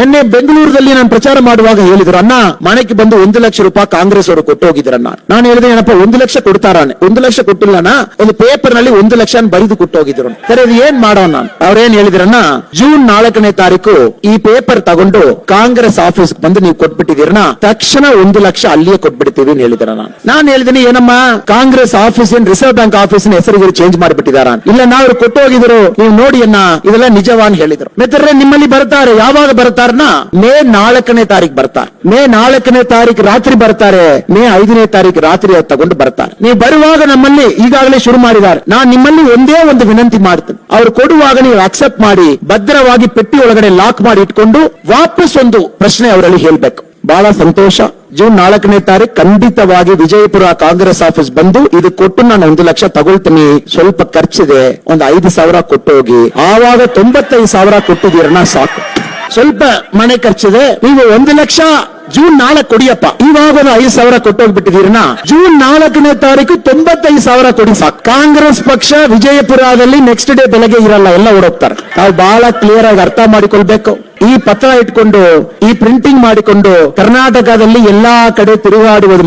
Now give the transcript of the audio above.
ನಿನ್ನೆ ಬೆಂಗಳೂರಿನಲ್ಲಿ ನಾನು ಪ್ರಚಾರ ಮಾಡುವಾಗ ಹೇಳಿದ್ರು, ಅಣ್ಣ, ಮನೆಗೆ ಬಂದು ಒಂದು ಲಕ್ಷ ರೂಪಾಯಿ ಕಾಂಗ್ರೆಸ್ ಅವರು ಕೊಟ್ಟು ಹೋಗಿದ್ರಣ್ಣ ನಾನು ಹೇಳಿದೆ, ಏನಪ್ಪ, ಒಂದು ಲಕ್ಷ ಕೊಡ್ತಾರಾನೆ ಒಂದು ಲಕ್ಷ ಕೊಟ್ಟಿಲ್ಲಣ್ಣ ಒಂದು ಪೇಪರ್ನಲ್ಲಿ ಒಂದು ಲಕ್ಷ ಬರೆದು ಕೊಟ್ಟು ಹೋಗಿದ್ರು ಸರಿ, ಅದು ಏನ್ ಮಾಡೋಣ ಅವ್ರೇನ್ ಹೇಳಿದ್ರಣ್ಣ ಜೂನ್ ನಾಲ್ಕನೇ ತಾರೀಕು ಈ ಪೇಪರ್ ತಗೊಂಡು ಕಾಂಗ್ರೆಸ್ ಆಫೀಸ್ ಬಂದು ನೀವು ಕೊಟ್ಬಿಟ್ಟಿದ್ದೀರಣ್ಣ ತಕ್ಷಣ ಒಂದು ಲಕ್ಷ ಅಲ್ಲಿಯೇ ಕೊಟ್ಬಿಡ್ತೀವಿ ಅಂತ ಹೇಳಿದ್ರ ನಾನು ನಾನು ಹೇಳಿದೀನಿ, ಏನಮ್ಮ, ಕಾಂಗ್ರೆಸ್ ಆಫೀಸ್ ಏನ್ ರಿಸರ್ವ್ ಬ್ಯಾಂಕ್ ಆಫೀಸ್ ಹೆಸರು ಚೇಂಜ್ ಮಾಡಿಬಿಟ್ಟಿದಾರ? ಇಲ್ಲ ನಾವು ಕೊಟ್ಟು ಹೋಗಿದ್ರು ನೀವು ನೋಡಿ ಅಣ್ಣ, ಇದೆಲ್ಲ ನಿಜವಾನ್ ಹೇಳಿದ್ರು. ಮಿತ್ರರೇ, ನಿಮ್ಮಲ್ಲಿ ಬರ್ತಾರೆ ಯಾವಾಗ ಬರ್ತಾರನ ಮೇ ನಾಲ್ಕನೇ ತಾರೀಕು ಬರ್ತಾರೆ. ಮೇ ನಾಲ್ಕನೇ ತಾರೀಕು ರಾತ್ರಿ ಬರ್ತಾರೆ. ಮೇ ಐದನೇ ತಾರೀಕು ರಾತ್ರಿ ಅವ್ರು ತಗೊಂಡು ಬರ್ತಾರೆ. ನೀವು ಬರುವಾಗ ನಮ್ಮಲ್ಲಿ ಈಗಾಗಲೇ ಶುರು ಮಾಡಿದ್ದಾರೆ. ನಾನು ನಿಮ್ಮಲ್ಲಿ ಒಂದೇ ಒಂದು ವಿನಂತಿ ಮಾಡ್ತೇನೆ. ಅವ್ರು ಕೊಡುವಾಗ ನೀವು ಅಕ್ಸೆಪ್ಟ್ ಮಾಡಿ, ಭದ್ರವಾಗಿ ಪೆಟ್ಟಿ ಒಳಗಡೆ ಲಾಕ್ ಮಾಡಿ ಇಟ್ಕೊಂಡು ವಾಪಸ್ ಒಂದು ಪ್ರಶ್ನೆ ಅವರಲ್ಲಿ ಹೇಳ್ಬೇಕು. ಬಹಳ ಸಂತೋಷ. ಜೂನ್ ನಾಲ್ಕನೇ ತಾರೀಕು ಖಂಡಿತವಾಗಿ ವಿಜಯಪುರ ಕಾಂಗ್ರೆಸ್ ಆಫೀಸ್ ಬಂದು ಇದು ಕೊಟ್ಟು ನಾನು ಒಂದು ಲಕ್ಷ ತಗೊಳ್ತೀನಿ. ಸ್ವಲ್ಪ ಖರ್ಚಿದೆ. ಒಂದು ಐದು ಸಾವಿರ ಕೊಟ್ಟು ಹೋಗಿ ಆವಾಗ ತೊಂಬತ್ತೈದು ಸಾವಿರ ಕೊಟ್ಟಿದ್ದೀರಣ್ಣ ಸಾಕು. ಸ್ವಲ್ಪ ಮನೆ ಖರ್ಚಿದೆ. ನೀವು ಒಂದು ಲಕ್ಷ, ಜೂನ್ ನಾಲ್ಕು ಕೊಡಿಯಪ್ಪ. ಇವಾಗ ಐದು ಸಾವಿರ ಕೊಟ್ಟೋಗ್ಬಿಟ್ಟಿದ್ದೀರಣ್ಣ ಜೂನ್ ನಾಲ್ಕನೇ ತಾರೀಕು ತೊಂಬತ್ತೈದು ಸಾವಿರ ಕೊಡಿ ಸಾಕು. ಕಾಂಗ್ರೆಸ್ ಪಕ್ಷ ವಿಜಯಪುರದಲ್ಲಿ ನೆಕ್ಸ್ಟ್ ಡೇ ಬೆಳಗ್ಗೆ ಇರಲ್ಲ, ಎಲ್ಲ ಓಡೋಗ್ತಾರೆ. ನಾವು ಬಹಳ ಕ್ಲಿಯರ್ ಆಗಿ ಅರ್ಥ ಮಾಡಿಕೊಳ್ಬೇಕು. ಈ ಪತ್ರ ಇಟ್ಕೊಂಡು, ಈ ಪ್ರಿಂಟಿಂಗ್ ಮಾಡಿಕೊಂಡು ಕರ್ನಾಟಕದಲ್ಲಿ ಎಲ್ಲಾ ಕಡೆ ತಿರುಗಾಡುವುದು